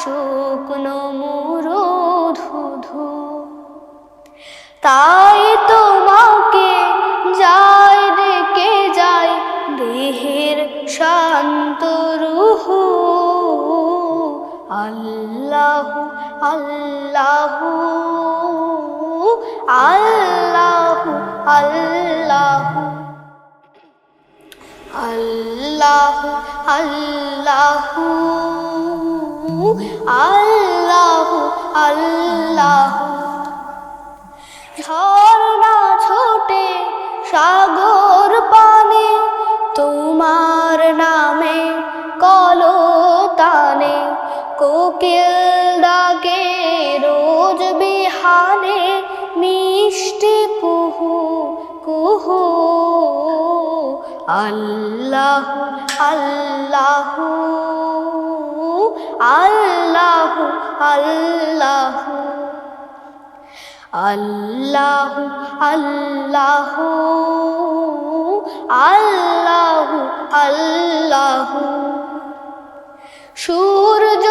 শুকনো মুরো ধুধু। তাই তোমাকে যায় ডেকে যায় দেহের শান্ত রুহু। আল্লাহ আল্লাহ আল্লাহ আল্লাহ। আল্লাহ আল্লাহ। আল্লাহ আল্লাহ। ঝর্ণা ছোটে, সাগর পানে, তোমার নামে কলতানে, কোকিল ডাকে রোজ বিহানে, মিষ্টি কুহু কুহু। আল্লাহ আল্লাহ। আল্লাহ আল্লাহ। আল্লাহ আল্লাহ। আল্লাহ আল্লাহ। সূর্য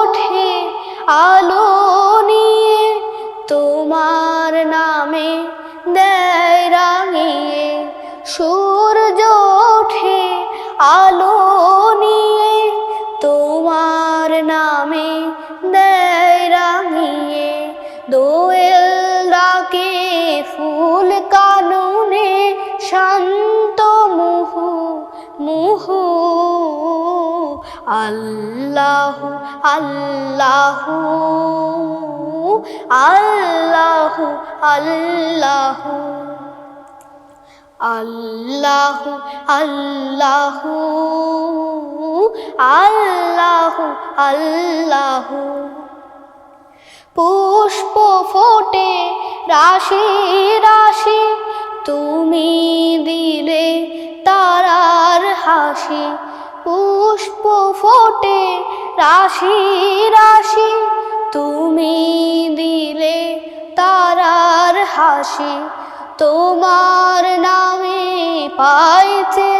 ওঠে, আলো নিয়ে তোমার নামে দেয় রাঙিয়ে। সূর্য ওঠে, আলো নামে দেয় রাঙিয়ে, দোয়েল ডাকে ফুল কানুনে শান্ত মুহু মুহু। আল্লাহ আল্লাহ আল্লাহ আল্লাহ। আল্লাহ আল্লাহ আল্লাহ। আল্লাহ পুষ্প ফোটে রাশি রাশি, তুমি দিলে তারার হাসি। পুষ্প ফোটে রাশি রাশি, তুমি দিলে তারার হাসি। তোমার নামে পাইছে